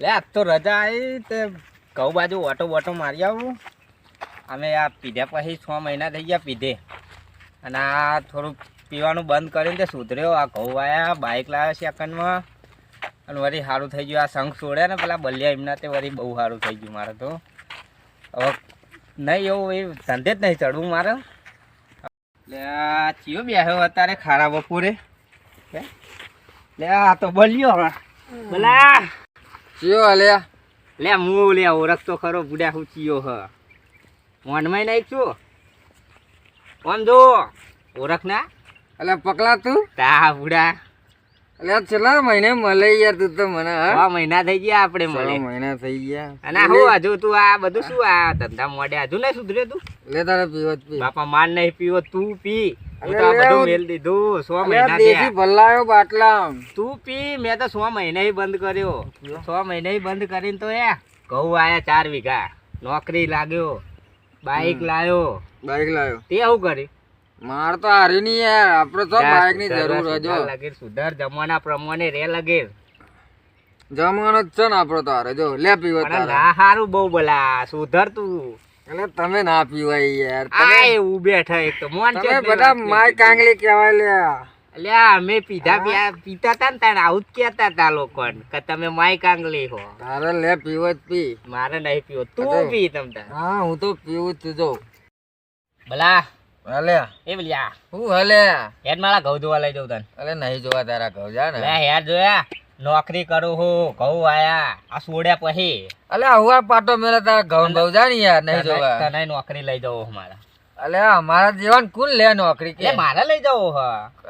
લે આજ તો રજા આવી તે ઘઉં બાજુ ઓટો બોટો મારી આવું. અમે આ પીધ્યા પછી છ મહિના થઈ ગયા પીધે. અને આ થોડુંક પીવાનું બંધ કરીને તે સુધર્યો. આ ઘઉં આવ્યા બાઇક લાવ્યા સેકન્ડમાં અને વળી સારું થઈ ગયું. આ શંખ છોડ્યા ને પેલા બલિયા એમના તે વળી બહુ સારું થઈ ગયું મારે તો. હવે નહીં એવું એ ધંધે જ નહીં ચડવું મારે. લે આ ચિયો બેહ્યો અત્યારે ખારા બપોરે? લે આ તો બલ્યો બલા ચિયો અલ્યા લે હું લે ઓળખતો ખરો બુડા હું ચિયો હ. મોનમાં નાખ છું આમ જો? ઓળખ ના? અલે પકલા તું? તા બુડા અલે છેલ્લા મહિને મળે યાર તું તો મને હા? મહિના થઈ ગયા આપણે મળે મહિના થઈ ગયા. અને હું હજુ તું આ બધું શું આ ધંધા મોડે? હજુ નહીં સુધરે તું? લે તારે પીવો પી. બાપા માન નહીં પીવો તું પી. હું તો આ બધું મેલ દીધું સો મહિના દેશી ભલ્લાયો બાટલા તું પી મેં તો સો મહિને બંધ કર્યો. સો મહિને બંધ કરીને તો એ ઘઉં આયા ચાર વીઘા. નોકરી લાગ્યો બાઈક લાયો. બાઈક લાવ્યો તે આવું કર્યું? માર તો હારી નહીં યાર. આપડે તો બાઈકની જરૂર હજો. લગીર સુધાર. જમાના પ્રમાણે રે લગીર. જમવાનો જ છે ને આપડે તો હારે. જો લે પીવો ના હારું બહુ બોલા સુધર તું. એટલે તમે ના પીવાય યાર. આ એવું બેઠા એક તો મોન તમે બધા માય કાંગલી કહેવાય લ્યા. અલ્યા અમે પીધા પીયા પીતા તા ને તાણ આવું જ કહેતા તા લોકો કે તમે માય કાંગલી હો. તારે લે પીવો જ પી. મારે નહીં પીવો. તું પી તમ તાર હા હું તો પીવું જ જો. ભલા. હલે. એ બલ્યા હું હલે? હેડ મારા ઘઉં જોવા લઈ જવું તને. અરે નહીં જોવા તારા ઘઉં જા ને. હેડ જોયા. નોકરી કરું હું ઘઉં આયા આ સોડ્યા પછી. અલે હુવા પાટો મેલે તારા ઘઉં જાય ને યાર નહીં જોવા. તને નોકરી લઈ જવું મારા. અલે અમારા જીવન કોણ લે નોકરી કે? મારા લઈ જાવ હ.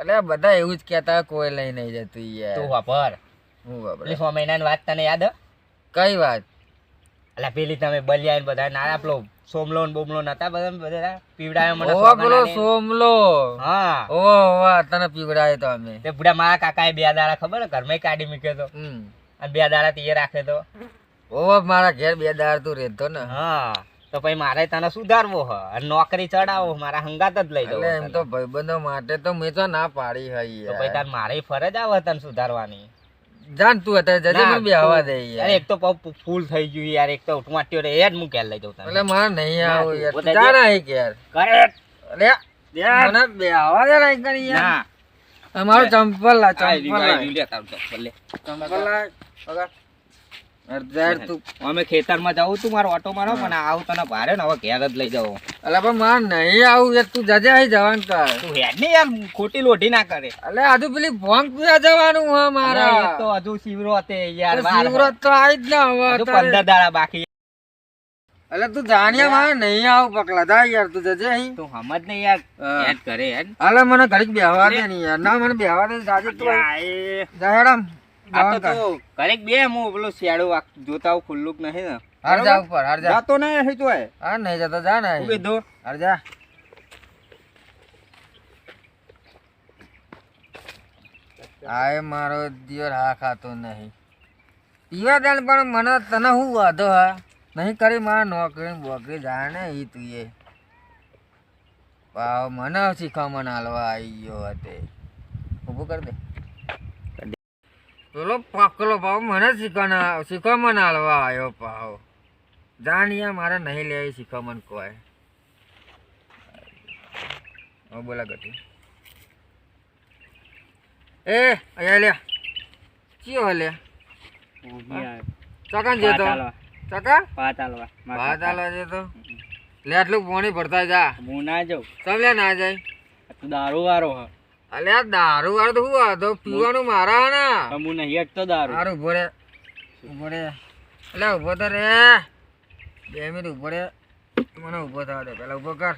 અલે બધા એવું જ કહેતા કોઈ લઈ નહીં જતું તું વાપર. હું વાપર. એટલે સો મહિનાની વાત તને યાદ? કઈ વાત? એટલે પેલી તમે બલિયા બધા નાના પેલો સોમલો ને બોમલો નતા બધા બધા? પીવડાયો મને ઓ પેલો સોમલો. હા. ઓ વાહ તને પીવડાય તો અમે. તે બુડા મારા કાકાએ બે દાડા ખબર ને ઘરમાં કાઢી મૂક્યો તો. અને બે દાડા તીએ રાખે તો. ઓ મારા ઘેર બે દાડા તું રહેતો ને. હા. તો પછી મારે તને સુધારવો હ. નોકરી ચડાવો. મારા હંગાત જ લઈ જવું એમ. તો ભાઈબંધો માટે તો મેં તો ના પાડી તો હઈ પછી તાર મારે ફરજ આવે તને સુધારવાની. જાન તું અત્યારે જજે મને બે હવા દે યાર. એક તો પપ ફૂલ થઈ ગયું યાર એક તો ટમાટ્યો રે એ જ હું ક્યારે લઈ જાઉં તને. એટલે મારે નહીં આવો યાર. જા ના એક યાર. ઘેર કરે અરે મને બે હવા દે લાઈ કરી યાર. ના. ચંપલ લા ચંપલ લે તારું ચપ્પલ લે. ચંપલ લાય. પકડ. અડધાર તું અમે ખેતરમાં જાઉં તું મારો ઓટો મારો પણ આવું તને ભારે ને હવે ઘેર જ લઈ જાઉં. અલા પણ મારે નહીં આવું યાર તું જજે અહીં જવાનું કર તું હેડ ને યાર ખોટી લોઢી ના કરે. અલે આજુ પેલી ભોંગ જવાનું હે મારા. તો હજુ શિવરો તે યાર તો વાર તો આવી જ ના હવે પંદર દાડા બાકી. અલે તું જાણ્યા મારે નહીં આવું પકલા જા યાર તું જજે અહીં. તું સમજ ને યાર હેડ કરે હેડ. અલે મને ઘડીક બેહવા દે યાર. ના મને બેહવા દે જાજે તું. આ તો. તું ઘરેક બે હું પેલો શિયાળો જોતા હું ખુલ્લું કે નહીં ને. હાર જા ઉપર હાર જા જાતો નહીં હે તું હા નહીં જતો જા ને હું કીધું? હાર જા. આય મારો દિયર હા ખાતો નહીં. પીવા દે પણ મને તને હું વાંધો હા? નહીં કરી મારા નોકરી બોકરી જાય ને એ તું એ. પાવ મને શીખવામાં હાલવા આવી ગયો હતે ઊભું કરી દે. પેલો પાકલો ભાવ મને શીખવાના શીખવામાં હાલવા આવ્યો ભાવ જાણ્યા મારે નહીં લે શીખવામાં કોઈ. હવે બોલા ગટી એ અહીંયા લે ચિયો લે ચકન જતો. ચકા પાત હાલવા. ભાત હાલવા જતો. લે આટલું પાણી ભરતા જા. હું ના જાઉં. ચમ લે ના જાય? તું દારૂ વાળો હ. અલે આ દારૂ વાળો તો શું હતો પીવાનું મારા ના. હું નહીં તો દારૂ. હારું ઊભો રે ઊભો રે. એટલે ઊભો તો રે. બે મિનિટ ઊભો રે. મને ઊભો થવા દે પેલા ઊભો કર.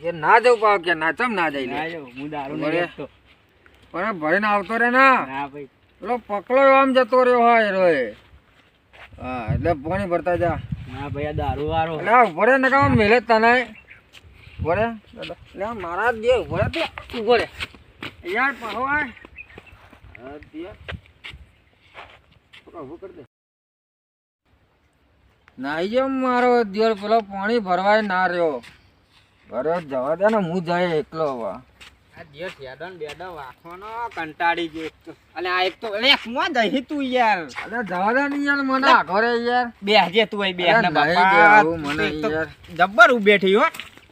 જે ના જવું પાવ કે ના ચમ ના જાય ના હું દારૂ નહીં. હટતો પણ ભરીને આવતો રે ના. ના ભાઈ. પેલો પકલો આમ જતો રહ્યો હોય રોય હા એટલે પાણી ભરતા જા. ના ભાઈ આ દારૂ વાળો એટલે ઊભો રે ને કામ મેલે તને. ઊભો રે. એટલે મારા દે ઊભો રે તું ઊભો રે. યાર પાહો આય હા દે. નાઈ જો મારો દિયર પેલો પાણી ભરવાય ના રહ્યો. ઘરે જવા દે ને હું જાય એકલો હવા. આ જે ઠેડો ને બેડો વાંખવાનો કંટાળી ગયો અને આ એક તો અરે કુવા જઈ તું યાર. અરે જવા દે ને યાર મને ઘરે યાર. બેહજે તું અહીં બેહ ને બાપા. મને યાર. જબ્બર ઉભેઠી હો.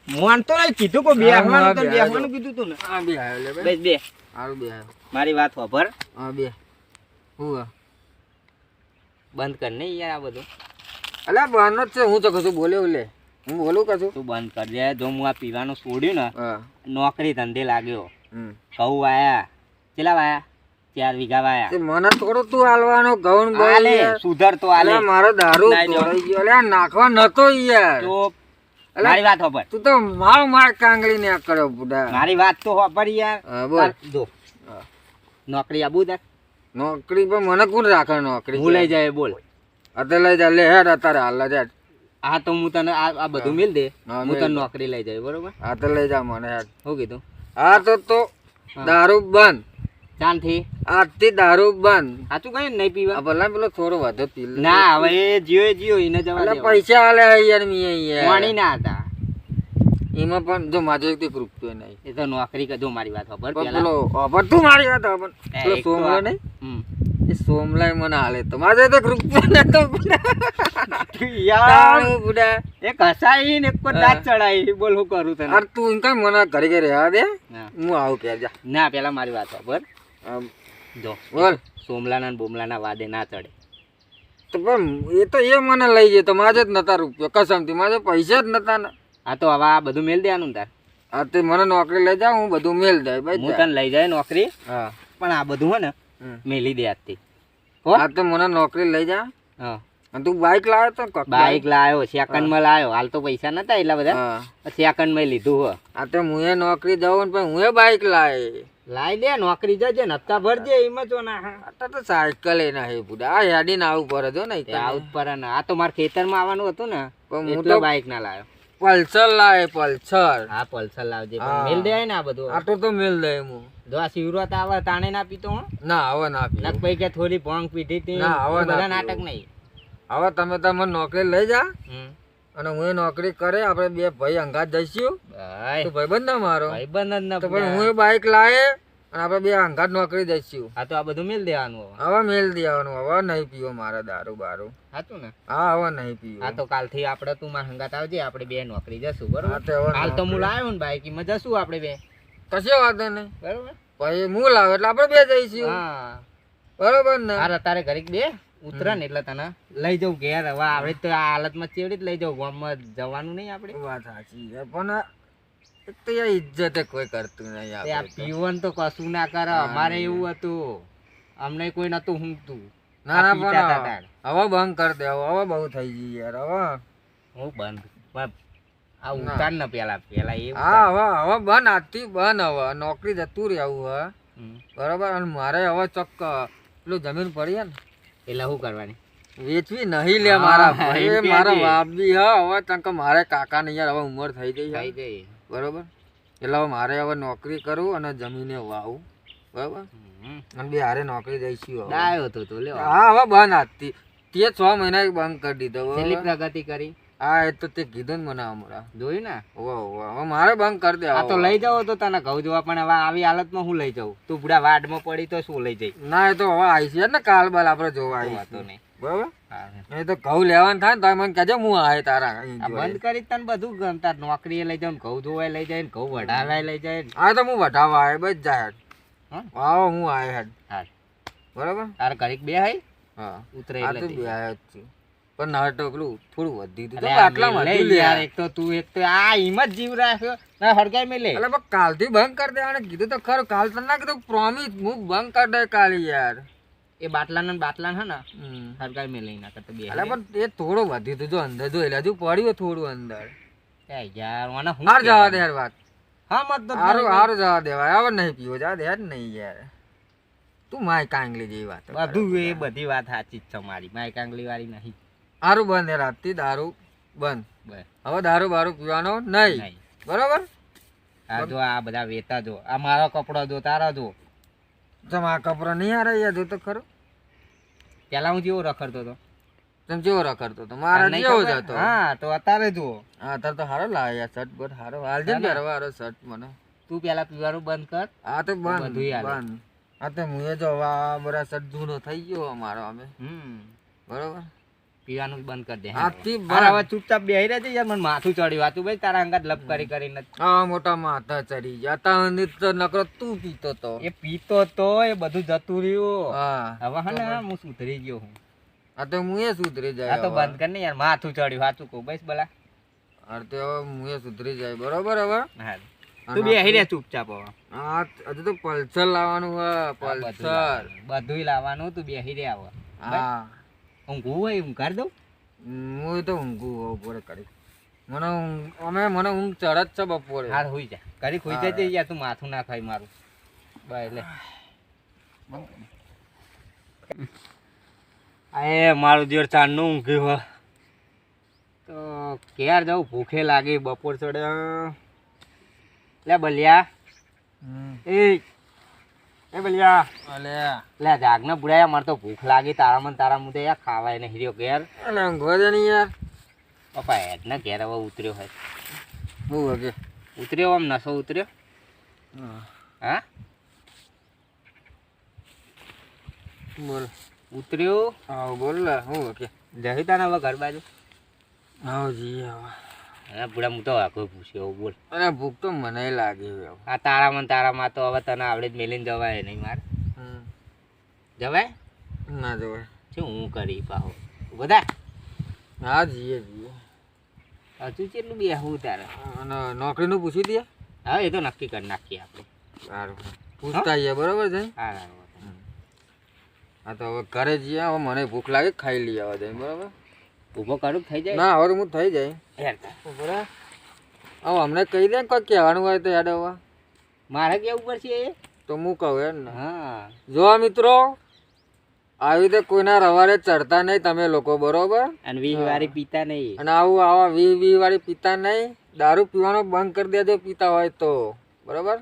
મોન તો નહીં કીધું કો બેહવાનું તો બેહવાનું કીધું તું ને. આ બે આવ્યો લે બે બે. હારું બે મારી વાત ખબર હા. બે. હું બંધ કર ને યાર આ બધું. અલ્યા બહારનો જ છે. હું તો કશું બોલ્યો લે. હું બોલું કશું? તું બંધ કર દે જો હું આ પીવાનું છોડ્યું ને નોકરી ધંધે લાગ્યો. હમ. ઘઉં વાયા. કેટલા વાયા? ચાર વીઘા વાયા. તે મને થોડો તું હાલવાનો ઘઉં બોલે સુધર તો મારો દારૂ નાખવા નતો યાર. તો. મારી વાત હોપર તું તો માર માર કાંગળી ને કર્યો બુડા. મારી વાત તો હોપર યાર. બોલ. જો. નોકરી આબુ તાર નોકરી પર મને કોણ રાખે નોકરી હું લઈ જાય બોલ. અત્યારે લઈ જાય લે હેડ અત્યારે હાલ જ હેડ. આ તો હું તને આ આ બધું મિલ દે. હું તને નોકરી લઈ જાય બરોબર? હા તો લઈ જા મને હેડ. શું કીધું? હા તો તો દારૂ બંધ. ચાંદથી આજથી દારૂ બંધ. સાચું કઈ નહીં પીવા? ભલા પેલો થોડો વધુ પી ના હવે જીઓ જીઓ એને જવા પૈસા આલે યાર મી પાણી ના હતા. એમાં પણ જો માજો એક રૂપિયો નહીં. એ તો નોકરી કરજો મારી વાત ખબર પેલો. અભર તું મારી વાત અભર પેલો સોમલો નહીં? એ સોમલાય મને હાલે તો. મારે તો રૂપિયો તો યાર. બુડા. એ ઘસાઈ ને એક પર દાંત ચડાઈ. બોલ હું કરું તને. અરે તું કાંઈ મને ઘરે ઘરે રહેવા દે? હું. આવું કે જા. ના પેલા મારી વાત ખબર આમ, જો બોલ. સોમલાના ને બોમલાના વાદે ના ચડે. તો પણ એ તો એ મને લઈ જાય તો મારે જ નતા રૂપિયો. કસમથી મારે પૈસા જ નતા ને. આ તો હવે આ બધું મેલ દેવાનું તાર. આ તે મને નોકરી લઈ જાવ હું બધું મેલ દે ભાઈ હું તને લઈ જાય નોકરી હા. પણ આ બધું હે ને મેલી દે આજથી. હો? આ તો મને નોકરી લઈ જા. હા. અને તું બાઇક લાવ્યો તો બાઇક લાવ્યો સેકન્ડમાં લાવ્યો હાલ તો પૈસા નતા એટલા બધા. હા. સેકન્ડમાં લીધું હો. આ તો હું એ નોકરી જાઉં પણ હું એ બાઈક લાય. લાઈ દે નોકરી જજે ને હપ્તા ભરજે એમાં જો ના આ તો સાયકલ એ ના હે બુડા આ હેડીને આવું પડે જો ને આવું પડે ને આ તો મારા ખેતરમાં આવવાનું હતું ને. પણ હું તો બાઈક ના લાવ્યો પલ્સર લાવે પલ્સર. હા પલ્સર લાવજે. મેલ દે ને આ બધું. આટો તો મેલ દે હું. જો આ શિવરાત આવે તાણે ના પીતો હો? ના હવે ના પી નક પૈકે થોડી ભોંગ પીધી તી ના, હવે ના. નાટક નહીં. હવે તમે તમે નોકરી લઈ જા. હમ. અને હું એ નોકરી કરે આપણે બે ભાઈ અંગાત જઈશું. ભાઈ. બંધ ભાઈબંધ ના મારો. ભાઈબંધ ન તો પણ હું બાઈક લાવે અને આપણે બે અંગાત નોકરી જઈશું. આ તો આ બધું મેલ દેવાનું હવે. મેલ દેવાનું હવે નહીં પીવો મારે દારૂ બારું. સાચું ને? હા હવે નહીં આ હા તો કાલથી આપણે તું મારા અંગાત આવજે આપણે બે નોકરી જશું બરોબર? તો હાલ તો હું. લાવ્યો ને બાઈકમાં જશું આપણે બે. કશે વાંધો નહીં. બરોબર? પછી હું લાવે એટલે આપણે બે જઈશું. હા. બરોબર ને? અરે તારે ઘરે બે? ઉતરે ને એટલે તને લઈ જવું ઘેર. હવે આવડે તો આ હાલતમાં ચેવડી જ લઈ જવું ગામમાં જવાનું નહીં આપણે. વાત સાચી છે પણ ઇજ્જત કોઈ કરતું નહીં આપણે પીવન તો કશું ના કરે. અમારે એવું હતું. અમને કોઈ નતું હુંકતું ના ના આ પીતા હતા પણ હવે બંધ કરી દે હવે બહુ થઈ ગઈ યાર હવે. હું બંધ? આ ઉતાર ને પેલા પેલા એ હા હવે હવે બંધ આજથી બંધ હવે. નોકરી જતું રહેવું હવે. બરાબર અને મારે હવે ચોક્ક પેલું જમીન પડી ને એટલે શું કરવાની? વેચવી નહીં લે મારા ભાઈ મારા બાપ બી હે હવે તંક મારે કાકા ને યાર હવે ઉંમર થઈ ગઈ થઈ ગઈ. બરોબર? એટલે હવે મારે હવે નોકરી કરું અને જમીને વાવું. બરોબર? અને બે હારે નોકરી જઈશું આવ્યો તો લે હા હવે બંધ હતી તે છ મહિના બંધ કરી દીધો પ્રગતિ કરી? હા એ તો તે કીધું ને મને હમણાં જોયું ને? હોવે, હોવે. હવે મારે બંધ કરી દે આ. તો લઈ જાવ તો તને કહું જોવા પણ હવે આવી હાલતમાં હું લઈ જાઉં? તું પૂરા વાડમાં પડી તો શું લઈ જઈ ના એ તો હવે આવી છે ને કાલ બાલ આપણે જોવા વાતો નહીં. બરોબર? એ તો ઘઉં લેવાનું થાય ને તો મને કહેજો હું આવે તારા. બંધ કરી તને બધું ગમતા નોકરીએ લઈ જાઉં ઘઉં જોવાય લઈ જાય ને ઘઉં વઢાવા લઈ જાય ને. હા તો હું વઢાવા આવે બસ જાય હા? આવો હું આવે હેડ. હા બરોબર? તારે ઘડીક બે હઈ હા. ઉતરે જઈ. બે જ છે. પણ ના તો થોડું વધી દીધું આ આટલા મેલે યાર, એક તો તું એક તો આ હિંમત જીવ રાખ્યો. ના હડકાઈ મેલે એટલે પણ કાલથી બંધ કરી દેવાને. કીધું તો ખરું. કાલ તને ના કીધું પ્રોમિસ હું બંધ કરી દે કાલે યાર. એ બાટલા ને બાટલા હે ને હમ. હડકાઈ મેલે ના કરતા બે એટલે પણ એ થોડો વધી દીધો અંદર જો એટલે હજુ પડ્યું થોડું અંદર. એ યાર મને હું હાર જવા દે યાર વાત. હા મત તો હારું હારું જવા દેવાય હવે નહીં પીવો જવા દે યાર નહીં યાર. તું માય કાંગલી જેવી વાત બધું એ બધી વાત સાચી જ છે મારી. માય કાંગલી વાળી નહીં. હારું બંધ યારથી દારૂ બંધ. હવે દારૂ બારૂ પીવાનો નહીં. બરોબર? આ જો આ બધા વેતા જો. આ મારો કપડો જો તારા જો. તમારા કપડો નહીં આ રહ્યા જો તો ખરો. પેલા હું જેવો રખડતો હતો તમે જેવો રખડતો તો? મારા જેવો જ હતો. હા તો અત્યારે જુઓ. હા તાર તો સારો લાવે યાર શર્ટ બટ સારો હાલજે ને પહેરવા હારો શર્ટ મને. તું પેલા પીવાનું બંધ કર. આ તો બંધ. બંધ. આ તો હું જો આ બરા શર્ટ જૂનો થઈ ગયો અમારો અમે. હમ. બરોબર? પીવાનું બંધ કરી દે આથી હવે ચૂપચાપ બેહી રહેજે યાર મને માથું ચડ્યું હતું ભાઈ તારા અંગાત લપ કરી કરીને આ મોટા માથા ચડી ગયા. તા તો નકરો તું પીતો તો. એ પીતો તો એ બધું જતું રહ્યું. હા. હવે હને હું સુધરી ગયો હું. આ તો હું એ સુધરી આ તો બંધ કર ને યાર માથું ચડ્યું સાચું કહું. બસ ભલા અરે તો હવે હું એ સુધરી જાય. બરોબર હવે? હા તું બેહી રહે ચૂપચાપ હવે. હા હજુ તો પલ્સર લાવવાનું હે પલ્સર. બધુંય લાવવાનું તું બેહી રહે હવે. હા. ઊંઘવું હોય ઊંઘ કરી દઉં? હું તો ઊંઘું બપોરે કરી. મને ઊંઘ અમે મને ઊંઘ ચડે જ છે બપોરે. હાર હોઈ જા. કરી ખોઈ જાય યાર તું માથું ના ખાય મારું. બસ લે એ મારું દેર ચાંદનું ઊંઘ્યું હોય તો ક્યારે જાઉં? ભૂખે લાગી બપોર ચડે. લે બલિયા. એ એ બલિયા. અલે લે જાગને બુડાયા મારે તો ભૂખ લાગી. તારા મને તારા મુદે યાર ખાવાય ને હીરો ઘેર. અલે ઊંઘવા દે ને યાર. પપ્પા હેડ ને ઘેર હવે ઉતર્યો હોય. હું વાગે. ઉતર્યો આમ નસો ઉતર્યો? હા. બોલ. ઉતર્યો? હા બોલ હું વાગે. તાને હવે ઘર બાજુ. હા જઈએ હવે. હા બુડા હું તો આખો પૂછ્યો બોલ. અરે ભૂખ તો મને લાગી આ તારા મન તારામાં તો હવે તને આવડે જ મેલીને જવાય નહીં મારે. હમ. જવાય? ના જવાય. શું હું કરી પાહો? બધા હા જઈએ જઈએ હજુ કેટલું બેહવું તારે? અને નોકરીનું પૂછી દે હા એ તો નક્કી કરી નાખીએ આપણે. સારું. પૂછતા જઈએ બરાબર છે? હા હા, તો હવે ઘરે જઈએ હવે મને ભૂખ લાગે ખાઈ લઈએ હવે જઈને બરોબર? ઊભો કરું થઈ જાય? ના હવે હું થઈ જાય. યાર બરાબર હવે અમને કહી દે કોઈ કહેવાનું હોય તો યાદ આવવા મારે કેવું પડશે એ? તો હું કહું એમ ને. હા. જો મિત્રો આવી રીતે કોઈના રવાડે ચડતા નહીં તમે લોકો બરોબર? અને વીહ વાળી પીતા નહીં. અને આવું આવા વી વી વાળી પીતા નહીં. દારૂ પીવાનો બંધ કરી દેજો પીતા હોય તો. બરોબર?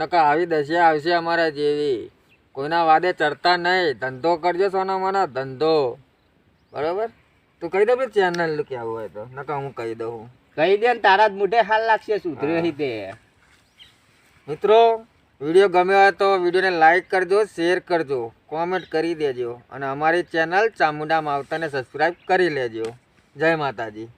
નકા આવી દશા આવશે અમારા જેવી. કોઈના વાદે ચડતા નહીં. ધંધો કરજો સોના મને ધંધો. બરોબર? તું કહી દે ભાઈ ચેનલ કેવું હોય તો. નકા હું કહી દઉં કહી દે ને તારા જ મોઢે હાલ લાગશે સુધરે હી. તે મિત્રો વીડિયો ગમ્યો હોય તો વિડીયોને લાઈક કરજો શેર કરજો કોમેન્ટ કરી દેજો અને અમારી ચેનલ ચામુંડા માવતાને સબસ્ક્રાઈબ કરી લેજો. જય માતાજી.